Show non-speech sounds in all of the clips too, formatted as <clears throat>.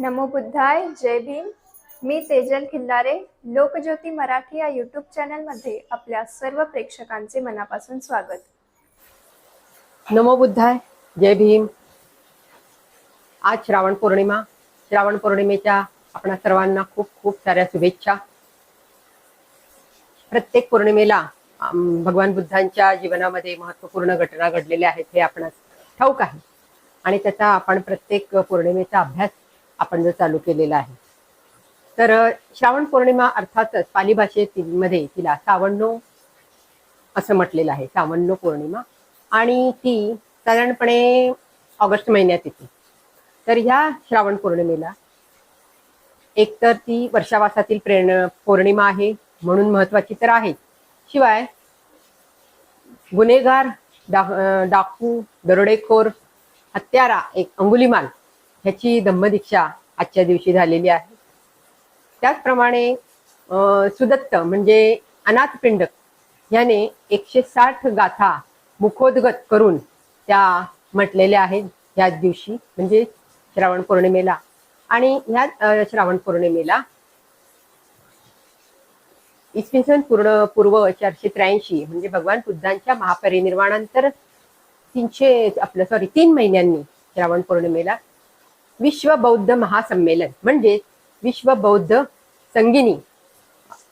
नमो बुद्धाय जय भीम. मी तेजल खिल्लारे लोकज्योती मराठी या यूट्यूब चॅनलमध्ये आपल्या सर्व प्रेक्षकांचे मनापासून स्वागत. नमो बुद्धाय जय भीम. आज श्रावण पौर्णिमा. श्रावण पौर्णिमेच्या आपणा सर्वांना खूप खूप साऱ्या शुभेच्छा. प्रत्येक पौर्णिमेला भगवान बुद्धांच्या जीवनामध्ये महत्त्वपूर्ण घटना घडलेल्या आहेत हे आपण ठाऊक आहे. आणि त्याचा आपण प्रत्येक पौर्णिमेचा अभ्यास आपण जर चालू केलेला आहे. तर श्रावण पौर्णिमा अर्थातच पाली भाषेमध्ये तिला सावण्णो असं म्हटलेलं आहे सावण्णो पौर्णिमा. आणि ती साधारणपणे ऑगस्ट महिन्यात येते. तर ह्या श्रावण पौर्णिमेला एकतर ती वर्षावासातील प्रेरण पौर्णिमा आहे म्हणून महत्वाची तर आहे. शिवाय गुन्हेगार डा डाकू दरोडेखोर हत्यारा एक अंगुलीमाल ह्याची धम्मदीक्षा आजच्या दिवशी झालेली आहे. त्याचप्रमाणे अं, सुदत्त म्हणजे अनाथपिंडक याने एकशे साठ गाथा मुखोद्गत करून त्या म्हटलेल्या आहेत ह्याच दिवशी म्हणजे श्रावण पौर्णिमेला. आणि ह्या श्रावण पौर्णिमेला इसवी सन पूर्ण पूर्व चारशे त्र्याऐंशी म्हणजे भगवान बुद्धांच्या महापरिनिर्वाणानंतर तीनशे आपलं सॉरी तीन महिन्यांनी श्रावण पौर्णिमेला विश्व बौद्ध महासंमेलन. म्हणजे विश्व बौद्ध संगिनी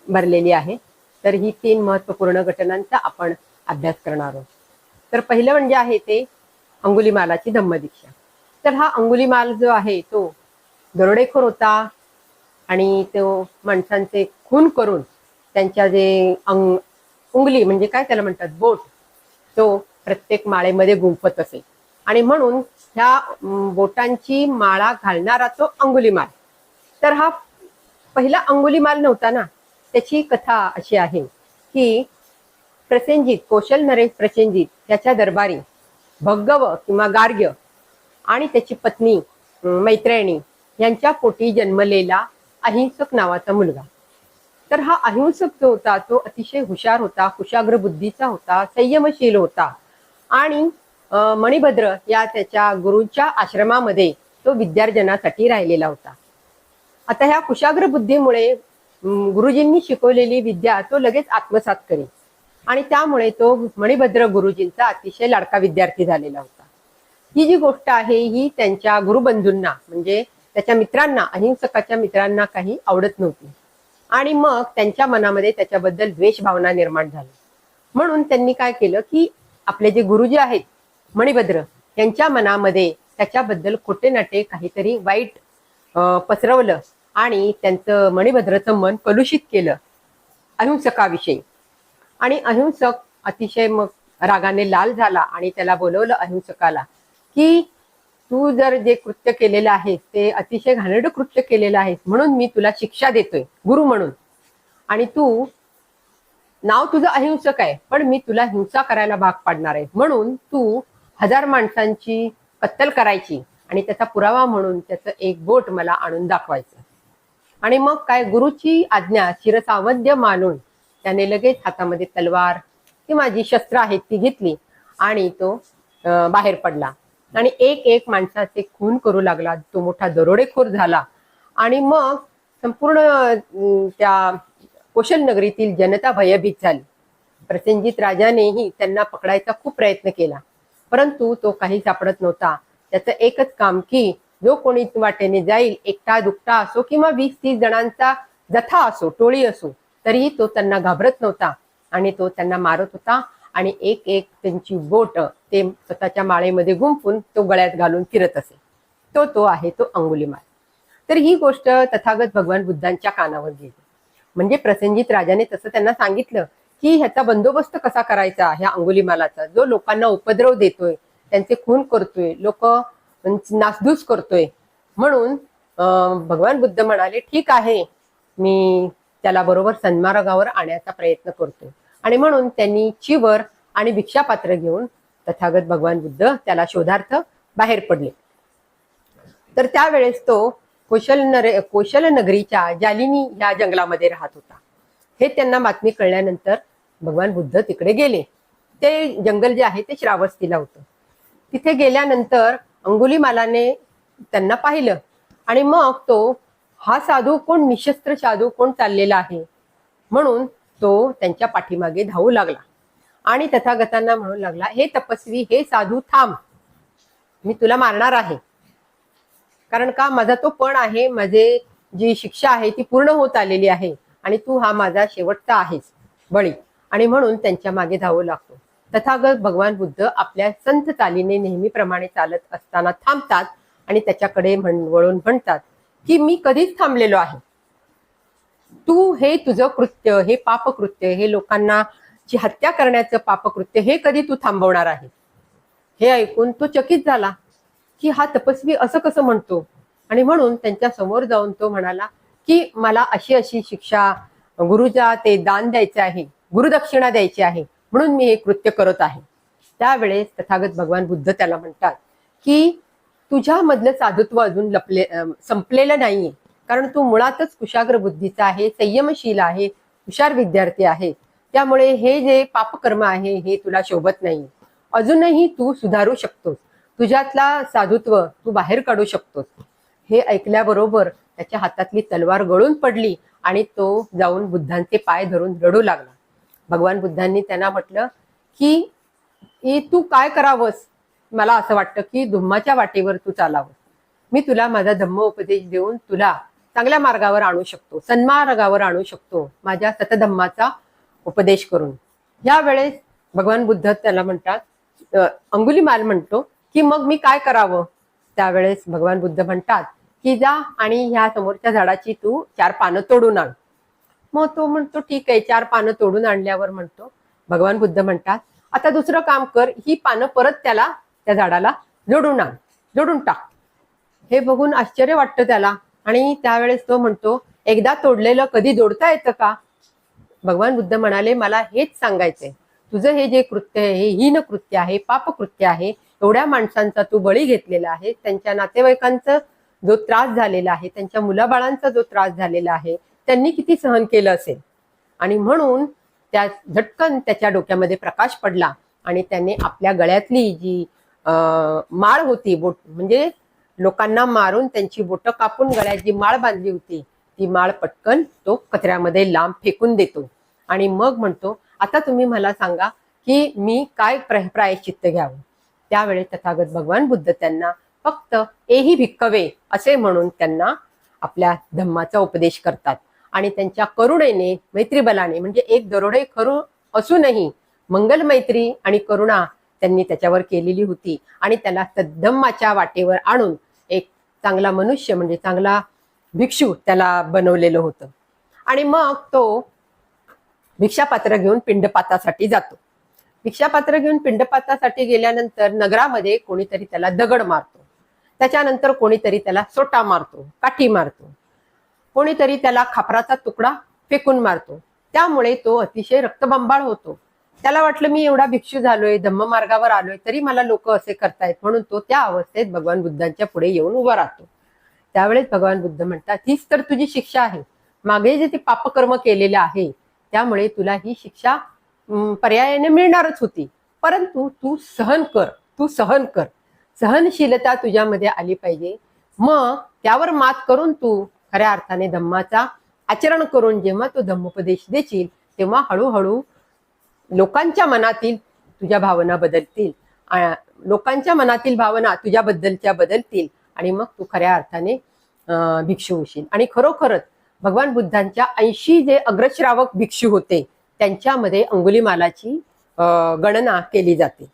भरलेली आहे. तर ही तीन महत्त्वपूर्ण घटनांचा आपण अभ्यास करणार आहोत. तर पहिलं म्हणजे आहे ते अंगुलीमालाची धम्मदीक्षा. तर हा अंगुलीमाल जो आहे तो दरोडेखोर होता आणि तो माणसांचे खून करून त्यांच्या जे अंग उंगली म्हणजे काय त्याला म्हणतात? बोट. तो प्रत्येक माळेमध्ये गुंफत असे. आणि म्हणून ह्या बोटांची माळा घालणारा तो अंगुलीमाल. तर हा पहिला अंगुलीमाल नव्हता ना? त्याची कथा अशी आहे की प्रसेनजित कौशल नरेश प्रसेनजित त्याच्या दरबारी भगव किंवा गार्ग्य आणि त्याची पत्नी मैत्रिणी यांच्या पोटी जन्मलेला अहिंसक नावाचा मुलगा. तर हा अहिंसक जो होता तो अतिशय हुशार होता कुशाग्र बुद्धीचा होता संयमशील होता आणि मणिभद्र या त्याच्या गुरुच्या आश्रमामध्ये तो विद्यार्जनासाठी राहिलेला होता. आता ह्या कुशाग्र बुद्धीमुळे गुरुजींनी शिकवलेली विद्या तो लगेच आत्मसात करी आणि त्यामुळे तो मणिभद्र गुरुजींचा अतिशय लाडका विद्यार्थी झालेला होता. ही जी गोष्ट आहे ही त्यांच्या गुरुबंधूंना म्हणजे त्याच्या मित्रांना अहिंसकाच्या मित्रांना काही आवडत नव्हती. आणि मग त्यांच्या मनामध्ये त्याच्याबद्दल द्वेष भावना निर्माण झाली. म्हणून त्यांनी काय केलं की आपले जे गुरुजी आहेत मणिभद्र यांच्या मनामध्ये त्याच्याबद्दल खोटे नाटे काहीतरी वाईट पसरवलं आणि त्यांचं मणिभद्रचं मन कलुषित केलं. अहिंसकाविषयी. आणि अहिंसक अतिशय मग रागाने लाल झाला आणि त्याला बोलवलं अहिंसकाला की तू जर जे कृत्य केलेलं आहेस ते अतिशय घाणेरडं कृत्य केलेलं आहेस म्हणून मी तुला शिक्षा देतोय गुरु म्हणून. आणि तू नाव तुझं अहिंसक आहे पण मी तुला हिंसा करायला भाग पाडणार आहे. म्हणून तू हजार माणसांची कत्तल करायची आणि त्याचा पुरावा म्हणून त्याचं एक बोट मला आणून दाखवायचं. आणि मग काय गुरुची आज्ञा शिरसावध्य मानून त्याने लगेच हातामध्ये तलवार किंवा माझी शस्त्र आहेत ती घेतली आणि तो बाहेर पडला. आणि एक एक माणसाचे खून करू लागला. तो मोठा दरोडेखोर झाला. आणि मग संपूर्ण त्या कौशल नगरीतील जनता भयभीत झाली. प्रसेनजित राजानेही त्यांना पकडायचा खूप प्रयत्न केला. परंतु तो काही सापडत नव्हता. त्याचं एकच काम की जो कोणी वाटेने जाईल एकटा दुकटा असो किंवा वीस तीस जणांचा जथा असो टोळी असो तरीही तो त्यांना घाबरत नव्हता. आणि तो त्यांना मारत होता आणि एक एक त्यांची बोट ते स्वतःच्या माळेमध्ये गुंफून तो गळ्यात घालून फिरत असे. तो तो आहे तो अंगुलीमाल तर ही गोष्ट तथागत भगवान बुद्धांच्या कानावर गेली. म्हणजे प्रसंजित राजाने तसं त्यांना सांगितलं की ह्याचा बंदोबस्त कसा करायचा ह्या अंगुलीमालाचा जो लोकांना उपद्रव देतोय त्यांचे खून करतोय लोक म्हणजे नासधूस करतोय. म्हणून अं, भगवान बुद्ध म्हणाले ठीक आहे मी त्याला बरोबर सन्मार्गावर आणण्याचा प्रयत्न करतोय. आणि म्हणून त्यांनी चिवर आणि भिक्षापात्र घेऊन तथागत भगवान बुद्ध त्याला शोधार्थ बाहेर पडले. तर त्यावेळेस तो कोशल नरे कोशल नगरीच्या जालिनी या जंगलामध्ये राहत होता. हे त्यांना बातमी कळल्यानंतर भगवान बुद्ध तिकडे गेले. ते जंगल जे आहे ते श्रावस्तीला होतं. तिथे गेल्यानंतर अंगुलीमालाने त्यांना पाहिलं आणि मग तो हा साधू कोण? निशस्त्र साधू कोण चाललेला आहे? म्हणून तो त्यांच्या पाठीमागे धावू लागला. आणि तथागतांना म्हणू लागला हे तपस्वी हे साधू थांब. मी तुला मारणार आहे. कारण का? माझा तो पण आहे. माझे जी शिक्षा आहे ती पूर्ण होत आलेली आहे आणि तू हा माझा शेवटचा आहेस. बळी. आणि म्हणून त्यांच्या मागे धावू लागतो. तथागत भगवान बुद्ध आपल्या संत चालीने नेहमीप्रमाणे चालत असताना थांबतात आणि त्याच्याकडे वळून म्हणतात की मी कधीच थांबलेलो आहे. तू हे तुझं कृत्य हे पापकृत्य हे लोकांना ची हत्या करण्याचं पापकृत्य हे कधी तू थांबवणार आहे? हे ऐकून तो चकित झाला की हा तपस्वी असं कसं म्हणतो? आणि म्हणून त्यांच्यासमोर जाऊन तो म्हणाला की मला अशी अशी शिक्षा गुरुजा ते दान द्यायचे आहे. गुरुदक्षिणा द्यायची आहे म्हणून मी हे कृत्य करत आहे. त्यावेळेस तथागत भगवान बुद्ध त्याला म्हणतात की तुझ्यामधलं साधुत्व अजून लपले संपलेलं नाहीये. कारण तू मुळातच कुशाग्र बुद्धीचा आहे संयमशील आहे हुशार विद्यार्थी आहे. त्यामुळे हे जे पापकर्म आहे हे तुला शोभत नाही अजूनही तू सुधारू शकतोस. तुझ्यातला साधुत्व तू बाहेर काढू शकतोस. हे ऐकल्याबरोबर त्याच्या हातातली तलवार गळून पडली आणि तो जाऊन बुद्धांचे पाय धरून रडू लागला. भगवान बुद्धांनी त्यांना म्हटलं की तू काय करावंस? मला असं वाटतं की धम्माच्या वाटेवर तू चालावं. मी तुला माझा धम्म उपदेश देऊन तुला चांगल्या मार्गावर आणू शकतो सन्मार्गावर आणू शकतो माझ्या सतधम्माचा उपदेश करून. यावेळेस भगवान बुद्ध त्याला म्हणतात अंगुलीमाल म्हणतो की मग मी काय करावं? त्यावेळेस भगवान बुद्ध म्हणतात की जा आणि ह्या समोरच्या झाडाची तू चार पानं तोडून आण. मग तो म्हणतो ठीक आहे चार पानं तोडून आणल्यावर म्हणतो. भगवान बुद्ध म्हणतात आता दुसरं काम कर ही पानं परत त्याला त्या झाडाला जोडून आण जोडून टाक. हे बघून आश्चर्य वाटतं त्याला. आणि त्यावेळेस तो म्हणतो एकदा तोडलेलं कधी जोडता येतं का? भगवान बुद्ध म्हणाले मला हेच सांगायचंय. तुझं हे जे कृत्य आहे हे हीन कृत्य आहे पापकृत्य आहे एवढ्या माणसांचा तू बळी घेतलेला आहे त्यांच्या नातेवाईकांचा जो त्रास झालेला आहे त्यांच्या मुलाबाळांचा जो त्रास झालेला आहे त्यांनी किती सहन केलं असेल? आणि म्हणून त्या झटकन त्याच्या डोक्यामध्ये प्रकाश पडला आणि त्याने आपल्या गळ्यातली जी माळ होती बोट म्हणजे लोकांना मारून त्यांची बोटं कापून गळ्यात जी माळ बांधली होती ती माळ पटकन तो कचऱ्यामध्ये लांब फेकून देतो. आणि मग म्हणतो आता तुम्ही मला सांगा की मी काय प्रायश्चित्त घ्यावं? त्यावेळेस तथागत भगवान बुद्ध त्यांना फक्त एही भिक्कवे असे म्हणून त्यांना आपल्या धम्माचा उपदेश करतात. आणि त्यांच्या करुणेने मैत्रीबलाने म्हणजे एक दरोडे खरू असूनही मंगल मैत्री आणि करुणा त्यांनी त्याच्यावर केलेली होती. आणि त्याला तद्धम्माच्या वाटेवर आणून एक चांगला मनुष्य म्हणजे चांगला भिक्षू त्याला बनवलेलं होतं. आणि मग तो भिक्षापात्र घेऊन पिंडपातासाठी जातो. भिक्षापात्र घेऊन पिंडपातासाठी गेल्यानंतर नगरामध्ये कोणीतरी त्याला दगड मारतो. त्याच्यानंतर कोणीतरी त्याला सोटा मारतो काठी मारतो. कोणीतरी त्याला खापराचा तुकडा फेकून मारतो. त्यामुळे तो अतिशय रक्तबंबाळ होतो. त्याला वाटलं मी एवढा भिक्षू झालोय धम्म मार्गावर आलोय तरी मला लोक असे करतायत. म्हणून तो त्या अवस्थेत भगवान बुद्धांच्या पुढे येऊन उभा राहतो. त्यावेळेस भगवान बुद्ध म्हणतात हीच तर तुझी शिक्षा आहे. मागे जे ते पापकर्म केलेलं आहे त्यामुळे तुला ही शिक्षा पर्यायाने मिळणारच होती. परंतु तू सहन कर तू सहन कर. सहनशीलता तुझ्यामध्ये आली पाहिजे. मग त्यावर मात करून तू खऱ्या अर्थाने धम्माचा आचरण करून जेव्हा तो धम्मोपदेश देशील तेव्हा हळूहळू लोकांच्या मनातील तुझ्या भावना बदलतील. लोकांच्या मनातील भावना तुझ्याबद्दलच्या बदलतील आणि मग तू खऱ्या अर्थाने भिक्षू होशील. आणि खरोखरच भगवान बुद्धांच्या ऐंशी जे अग्रश्रावक भिक्षू होते त्यांच्यामध्ये अंगुलीमालाची गणना केली जाते.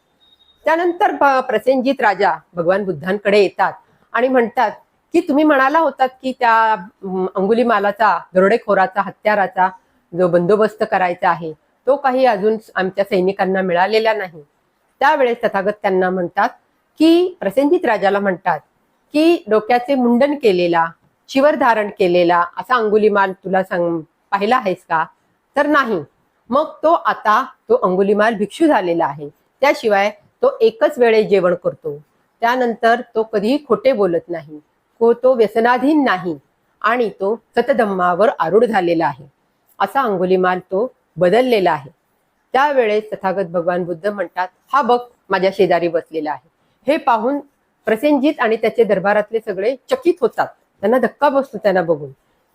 त्यानंतर प- प्रसेनजित राजा भगवान बुद्धांकडे येतात आणि म्हणतात की तुम्ही म्हणाला होतात की त्या अंगुलीमालाचा दरोडेखोराचा हत्याराचा जो बंदोबस्त करायचा आहे तो काही अजून आमच्या सैनिकांना मिळालेला नाही. त्यावेळेस तथागत त्यांना म्हणतात की प्रसेनजित राजाला म्हणतात की डोक्याचे मुंडन केलेला शिवर धारण केलेला असा अंगुलीमाल तुला सांग पाहिला आहेस का? तर नाही. मग तो आता तो अंगुलीमाल भिक्षू झालेला आहे. त्याशिवाय तो एकच वेळे जेवण करतो. त्यानंतर तो कधीही खोटे बोलत नाही. को तो व्यसनाधीन नाही आणि तो सतधम्मावर आरूढ झालेला आहे. असा अंगुलीमाल तो बदललेला आहे. त्यावेळेस तथागत भगवान बुद्ध म्हणतात हा बघ माझ्या शेजारी बसलेला आहे. हे पाहून प्रसेनजित आणि त्याचे दरबारातले सगळे चकित होतात. त्यांना धक्का बसतो त्यांना बघून.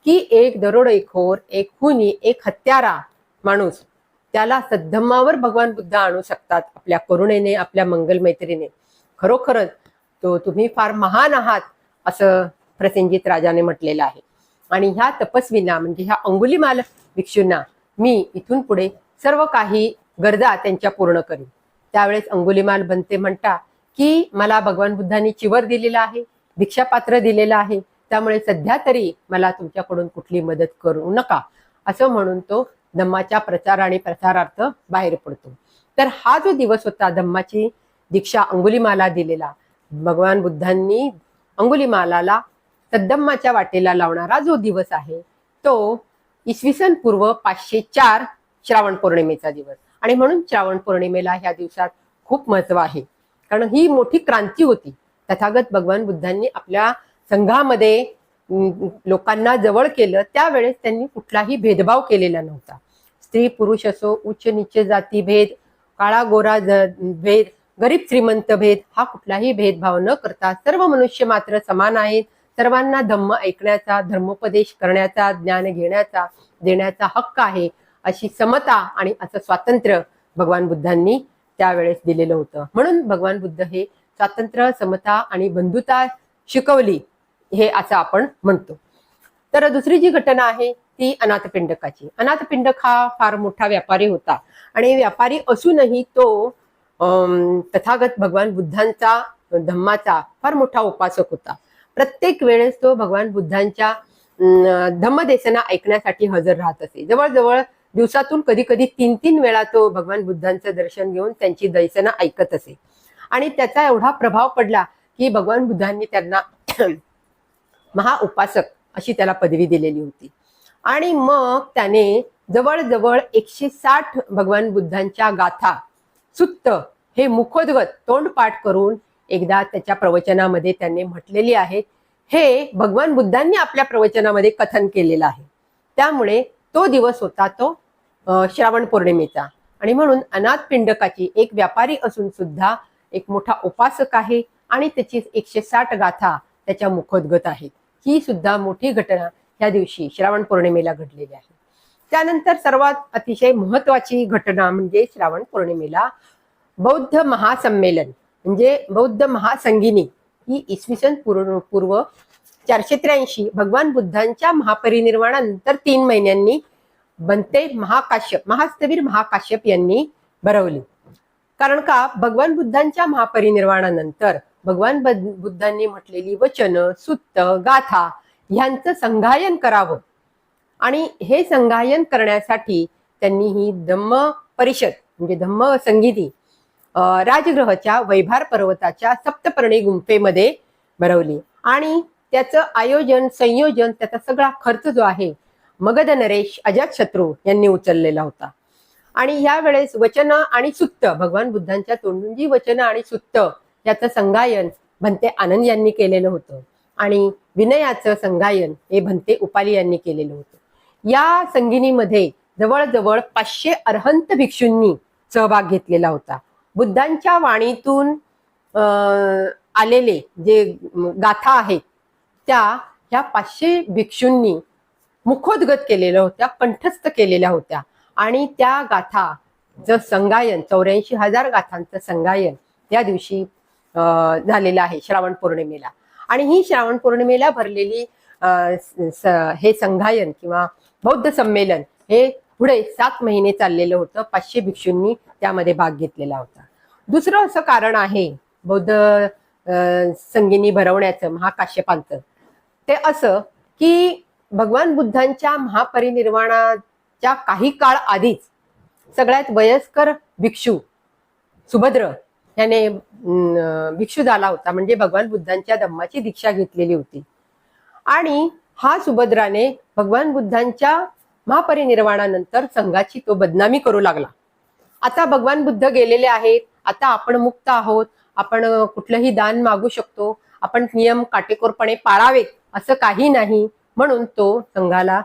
की एक दरोडेखोर एक खुनी एक हत्यारा माणूस त्याला सद्धम्मावर भगवान बुद्ध आणू शकतात आपल्या करुणेने आपल्या मंगल मैत्रीने खरोखरच तो तुम्ही फार महान आहात. असं प्रसेनजित राजाने म्हटलेलं आहे. आणि ह्या तपस्वींना म्हणजे ह्या अंगुलीमाल भिक्षूंना मी इथून पुढे सर्व काही गरजा त्यांच्या पूर्ण करीन. त्यावेळेस अंगुलीमाल बनते म्हणता की मला भगवान बुद्धांनी चिवर दिलेला आहे भिक्षापात्र दिलेलं आहे त्यामुळे सध्या तरी मला तुमच्याकडून कुठली मदत करू नका. असं म्हणून तो धम्माच्या प्रचार आणि प्रसारार्थ बाहेर पडतो. तर हा जो दिवस होता धम्माची दीक्षा अंगुलीमाला दिलेला भगवान बुद्धांनी अंगुलीमालाला सद्दम्माच्या वाटेला लावणारा जो दिवस आहे तो इसवी सन पूर्व पाचशे चार श्रावण पौर्णिमेचा दिवस. आणि म्हणून श्रावण पौर्णिमेला ह्या दिवसात खूप महत्त्व आहे. कारण ही मोठी क्रांती होती. तथागत भगवान बुद्धांनी आपल्या संघामध्ये लोकांना जवळ केलं. त्यावेळेस त्यांनी कुठलाही भेदभाव केलेला नव्हता. स्त्री पुरुष असो उच्च नीच जाती भेद काळा गोरा भेद गरीब श्रीमंत भेद हा कुठलाही भेदभाव न करता सर्व मनुष्य मात्र समान आहेत. सर्वांना धम्म ऐकण्याचा धर्मोपदेश करण्याचा ज्ञान घेण्याचा देण्याचा हक्क आहे अशी समता आणि असं स्वातंत्र्य भगवान बुद्धांनी त्यावेळेस दिलेलं होतं. म्हणून भगवान बुद्ध हे स्वातंत्र्य समता आणि बंधुता शिकवली हे असं आपण म्हणतो. तर दुसरी जी घटना आहे ती अनाथपिंडकाची. अनाथपिंडक हा फार मोठा व्यापारी होता आणि व्यापारी असूनही तो तथागत भगवान बुद्धांचा धम्माचा फार मोठा उपासक होता. प्रत्येक वेळेस तो भगवान बुद्धांच्या धम्मदेशना धम्मदेसना ऐकण्यासाठी हजर राहत असे. जवळजवळ दिवसातून कधी कधी तीन तीन वेळा तो भगवान बुद्धांचं दर्शन घेऊन त्यांची दैसना ऐकत असे. आणि त्याचा एवढा प्रभाव पडला की भगवान बुद्धांनी त्यांना <clears throat> महाउपासक अशी त्याला पदवी दिलेली होती. आणि मग त्याने जवळजवळ एकशे साठ भगवान बुद्धांच्या गाथा सुत्त हे मुखोद्गत तोंडपाठ करून एकदा त्याच्या प्रवचनामध्ये त्यांनी म्हटलेली आहेत हे भगवान बुद्धांनी आपल्या प्रवचनामध्ये कथन केलेलं आहे. त्यामुळे तो दिवस होता तो श्रावण पौर्णिमेचा. आणि म्हणून अनाथ पिंडकाची एक व्यापारी असून सुद्धा एक मोठा उपासक आहे आणि त्याची एकशे साठ गाथा त्याच्या मुखोद्गत आहेत. ही सुद्धा मोठी घटना या दिवशी श्रावण पौर्णिमेला घडलेली आहे. त्यानंतर सर्वात अतिशय महत्वाची घटना म्हणजे श्रावण पौर्णिमेला बौद्ध महासंमेलन म्हणजे बौद्ध महासंगिनी ही इसवी सन पूर्व पूर्व चारशे त्र्याऐंशी भगवान बुद्धांच्या महापरिनिर्वाणानंतर तीन महिन्यांनी बनते महाकाश्यप महास्तवीर महाकाश्यप यांनी भरवली. कारण का? भगवान बुद्धांच्या महापरिनिर्वाणानंतर भगवान बुद्धांनी म्हटलेली वचन सुत्त गाथा ह्यांचं संगायन करावं. आणि हे संगायन करण्यासाठी त्यांनी ही धम्म परिषद म्हणजे धम्म संगीती राजग्रहच्या राजगृहाच्या वैभार पर्वताच्या सप्तपर्णी गुंफेमध्ये भरवली. आणि त्याचं आयोजन संयोजन त्याचा सगळा खर्च जो आहे मगध नरेश अजातशत्रू यांनी उचललेला होता. आणि यावेळेस वचन आणि सुत्त भगवान बुद्धांच्या तोंडून जी वचन आणि सुत्त याचं संगायन भंते आनंद यांनी केलेलं होतं. आणि विनयाचं संगायन हे भंते उपाली यांनी केलेलं होतं. या संगिनीमध्ये जवळजवळ पाचशे अर्हंत भिक्षूंनी सहभाग घेतलेला होता. बुद्धांच्या वाणीतून आलेले जे गाथा आहेत त्या ह्या पाचशे भिक्षूंनी मुखोद्गत केलेल्या होत्या कंठस्थ केलेल्या होत्या. आणि त्या गाथा जर संगायन चौऱ्याऐंशी हजार गाथांचं संगायन या दिवशी झालेलं आहे श्रावण पौर्णिमेला. आणि ही श्रावण पौर्णिमेला भरलेली स- हे संगायन किंवा बौद्ध संमेलन हे पुढे सात महिने चाललेलं होतं. पाचशे भिक्षूंनी त्यामध्ये भाग घेतलेला होता. दुसरं असं कारण आहे बौद्ध अं, भरवण्याचं महाकाश्यपांत ते असं की भगवान बुद्धांच्या महापरिनिर्वाणाच्या काही काळ आधीच सगळ्यात वयस्कर भिक्षू सुभद्र याने भिक्षू झाला होता. म्हणजे भगवान बुद्धांच्या धम्माची दीक्षा घेतलेली होती. आणि हा सुभद्राने भगवान बुद्धांच्या महापरिनिर्वाणानंतर संघाची तो बदनामी करू लागला. आता भगवान बुद्ध गेलेले आहेत. आता आपण मुक्त आहोत. आपण कुठलंही दान मागू शकतो. आपण नियम काटेकोरपणे पाळावेत असं काही नाही. म्हणून तो संघाला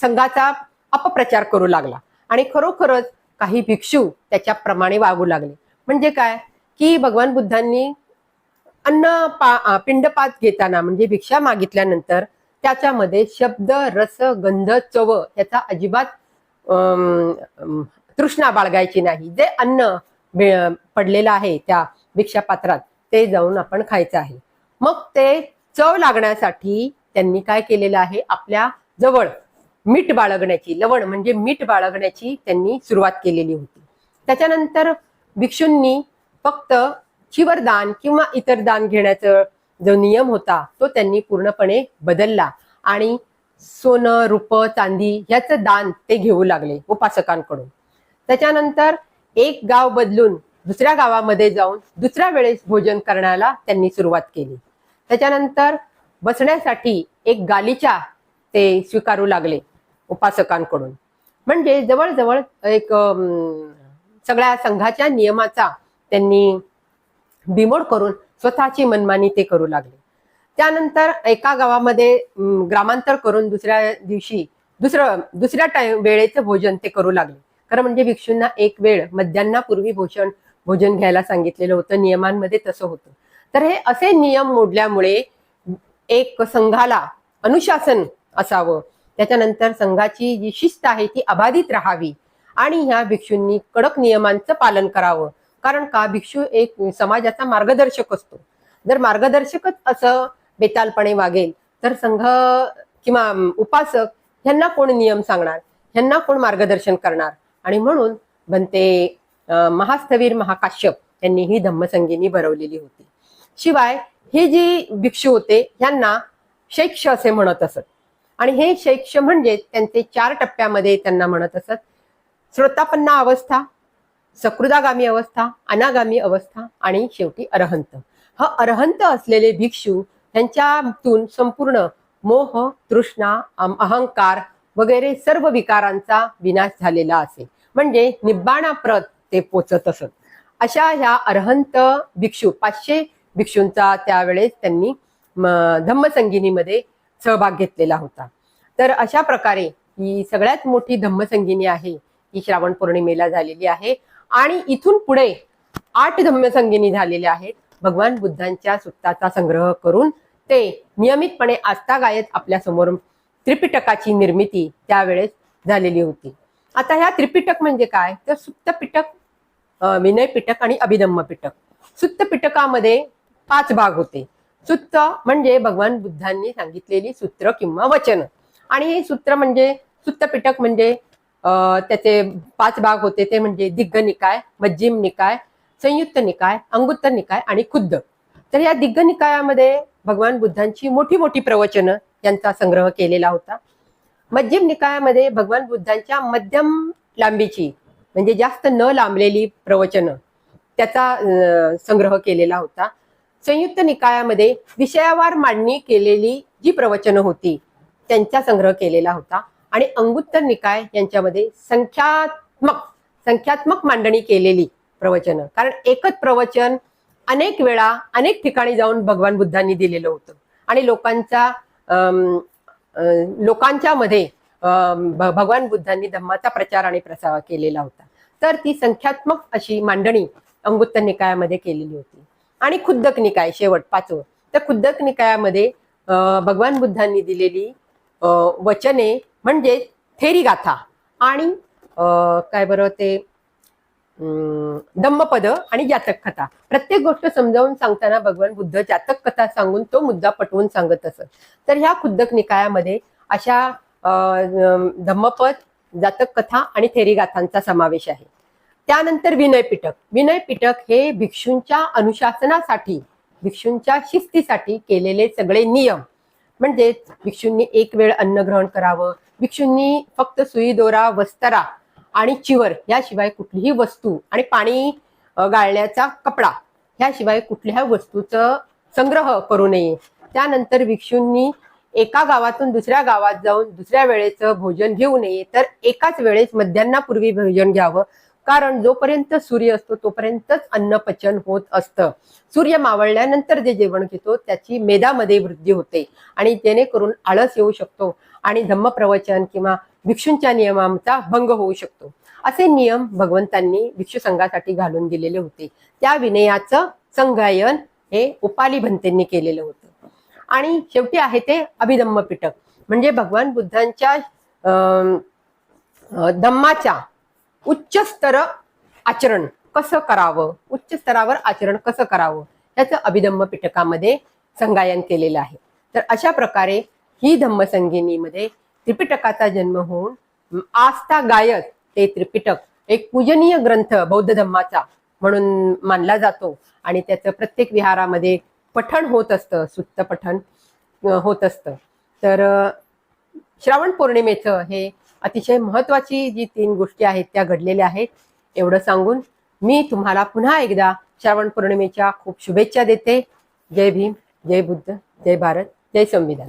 संघाचा अपप्रचार करू लागला. आणि खरोखरच काही भिक्षू त्याच्याप्रमाणे वागू लागले. म्हणजे काय? की भगवान बुद्धांनी अन्न पा पिंडपात घेताना म्हणजे भिक्षा मागितल्यानंतर त्याच्यामध्ये शब्द रस गंध चव याचा अजिबात अं, तृष्णा बाळगायची नाही. जे अन्न पडलेलं आहे त्या भिक्षापात्रात ते जाऊन आपण खायचं आहे. मग ते चव लागण्यासाठी त्यांनी काय केलेलं आहे? आपल्या जवळ मीठ बाळगण्याची लवण म्हणजे मीठ बाळगण्याची त्यांनी सुरुवात केलेली होती. त्याच्यानंतर भिक्षूंनी फक्त चिवरदान किंवा इतर दान घेण्याचा जो नियम होता तो त्यांनी पूर्णपणे बदलला. आणि सोनं रुप चांदी ह्याचं दान ते घेऊ लागले उपासकांकडून. त्याच्यानंतर एक गाव बदलून दुसऱ्या गावामध्ये जाऊन दुसऱ्या वेळेस भोजन करण्याला त्यांनी सुरुवात केली. त्याच्यानंतर बसण्यासाठी एक गालीचा ते स्वीकारू लागले उपासकांकडून. म्हणजे जवळजवळ एक सगळ्या संघाच्या नियमाचा त्यांनी बिमोड करून स्वतःची मनमानी ते करू लागले. त्यानंतर एका गावामध्ये ग्रामांतर करून दुसऱ्या दिवशी दुसरं दुसऱ्या टाइम वेळेचं भोजन ते करू लागले. खरं म्हणजे भिक्षूंना एक वेळ मध्यान्नापूर्वी भोजन भोजन घ्यायला सांगितलेलं होतं नियमांमध्ये तसं होतं. तर हे असे नियम मोडल्यामुळे एक संघाला अनुशासन असावं. त्याच्यानंतर संघाची जी शिस्त आहे ती अबाधित राहावी आणि ह्या भिक्षूंनी कडक नियमांचं पालन करावं. कारण का भिक्षू एक समाजाचा मार्गदर्शक असतो. जर मार्गदर्शकच असं बेतालपणे वागेल तर संघ किंवा उपासक ह्यांना कोण नियम सांगणार? ह्यांना कोण मार्गदर्शन करणार? आणि म्हणून बनते महास्थवीर महाकाश्यप यांनी ही धम्मसंगिनी भरवलेली होती. शिवाय हे जे भिक्षू होते ह्यांना शैक्ष असे म्हणत असत. आणि हे शैक्ष म्हणजे त्यांचे चार टप्प्यामध्ये त्यांना म्हणत असत श्रोतापन्ना अवस्था सकृदागामी अवस्था अनागामी अवस्था आणि शेवटी अरहंत. हा अरहंत असलेले भिक्षू यांच्यातून संपूर्ण मोह तृष्णा अहंकार वगैरे सर्व विकारांचा विनाश झालेला असे म्हणजे निब्बाणाप्रत ते पोचत असत. अशा ह्या अरहंत भिक्षू पाचशे भिक्षूंचा त्यावेळेस त्यांनी धम्मसंगिनीमध्ये सहभाग घेतलेला होता. तर अशा प्रकारे ही सगळ्यात मोठी धम्मसंगिनी आहे. ही श्रावण पौर्णिमेला झालेली आहे. आणि इथून पुढे आठ धम्मसंगिनी झालेल्या आहेत. भगवान बुद्धांच्या सुत्ताचा संग्रह करून ते नियमितपणे आस्थागायत आपल्यासमोर त्रिपिटकाची निर्मिती त्यावेळेस झालेली होती. आता ह्या त्रिपिटक म्हणजे काय? तर सुत्त पिटक विनय पिटक आणि अभिधम्म पिटक. सुत्त पिटकामध्ये पाच भाग होते. सुत्त म्हणजे भगवान बुद्धांनी सांगितलेली सूत्र किंवा वचन. आणि हे सूत्र म्हणजे सुत्त पिटक म्हणजे त्याचे पाच भाग होते. ते म्हणजे दिग्ग निकाय मज्जिम निकाय संयुक्त निकाय अंगुत्तर निकाय आणि खुद्द. तर या दिग्ग निकायामध्ये भगवान बुद्धांची मोठी मोठी प्रवचनं यांचा संग्रह केलेला होता. मध्यम निकायामध्ये भगवान बुद्धांच्या मध्यम लांबीची म्हणजे जास्त न लांबलेली प्रवचनं त्याचा संग्रह केलेला होता. संयुक्त निकायामध्ये विषयावार मांडणी केलेली जी प्रवचनं होती त्यांचा संग्रह केलेला होता. आणि अंगुत्तर निकाय यांच्यामध्ये संख्यात्मक संख्यात्मक मांडणी केलेली प्रवचनं. कारण एकच प्रवचन अनेक वेळा अनेक ठिकाणी जाऊन भगवान बुद्धांनी दिलेलं होतं. आणि लोकांचा अं, लोकांच्या मध्ये भगवान बुद्धांनी धम्माचा प्रचार आणि प्रसार केलेला होता. तर ती संख्यात्मक अशी मांडणी अंगुत्तर निकायामध्ये केलेली होती. आणि खुद्दक निकाय शेवट पाचवं. तर खुद्दक निकायामध्ये भगवान बुद्धांनी दिलेली वचने म्हणजे थेरी गाथा आणि अं, काय बरं ते अं, आणि जातक कथा. प्रत्येक गोष्ट समजावून सांगताना भगवान बुद्ध जातक कथा सांगून तो मुद्दा पटवून सांगत असत. तर ह्या खुद्दक निकायामध्ये अशा धम्मपद जातक कथा आणि थेरी गाथांचा समावेश आहे. त्यानंतर विनय पिटक. विनय पिटक हे भिक्षूंच्या अनुशासनासाठी भिक्षूंच्या शिस्तीसाठी केलेले सगळे नियम. म्हणजे भिक्षूंनी एक वेळ अन्न ग्रहण करावं भिक्षूंनी फक्त सुई दोरा वस्तरा आणि चिवर याशिवाय कुठलीही वस्तू आणि पाणी गाळण्याचा कपडा ह्याशिवाय कुठल्या वस्तूचं संग्रह करू नये. त्यानंतर भिक्षूंनी एका गावातून दुसऱ्या गावात जाऊन दुसऱ्या वेळेचं भोजन घेऊ नये. तर एकाच वेळेस मध्यान्नापूर्वी भोजन घ्यावं. कारण जोपर्यंत सूर्य असतो तोपर्यंतच अन्न पचन होत असतं. सूर्य मावळल्यानंतर जे जेवण घेतो त्याची मेदामध्ये वृद्धी होते आणि जेणेकरून आळस येऊ शकतो. आणि धम्मप्रवचन किंवा भिक्षूंच्या नियमांचा भंग होऊ शकतो. असे नियम भगवंतांनी भिक्षू संघासाठी घालून दिलेले होते. त्या विनयाचं संगायन हे उपाली भंतेंनी केलेलं होतं. आणि शेवटी आहे ते अभिधम्म पिटक. म्हणजे भगवान बुद्धांच्या धम्माच्या उच्च स्तर आचरण कसं करावं? उच्च स्तरावर आचरण कसं करावं? याचं अभिधम्म पिटकामध्ये संगायन केलेलं आहे. तर अशा प्रकारे ही धम्मसंगिनीमध्ये त्रिपिटकाचा जन्म होऊन आस्था गायत ते त्रिपिटक एक पूजनीय ग्रंथ बौद्ध धम्माचा म्हणून मानला जातो. आणि त्याचं प्रत्येक विहारामध्ये पठण होत असतं सुत्त पठण होत असतं. तर श्रावण पौर्णिमेचं हे अतिशय महत्वाची जी तीन गोष्टी आहेत त्या घडलेल्या आहेत. एवढं सांगून मी तुम्हाला पुन्हा एकदा श्रावण पौर्णिमेच्या खूप शुभेच्छा देते. जय भीम जय बुद्ध जय भारत जय संविधान.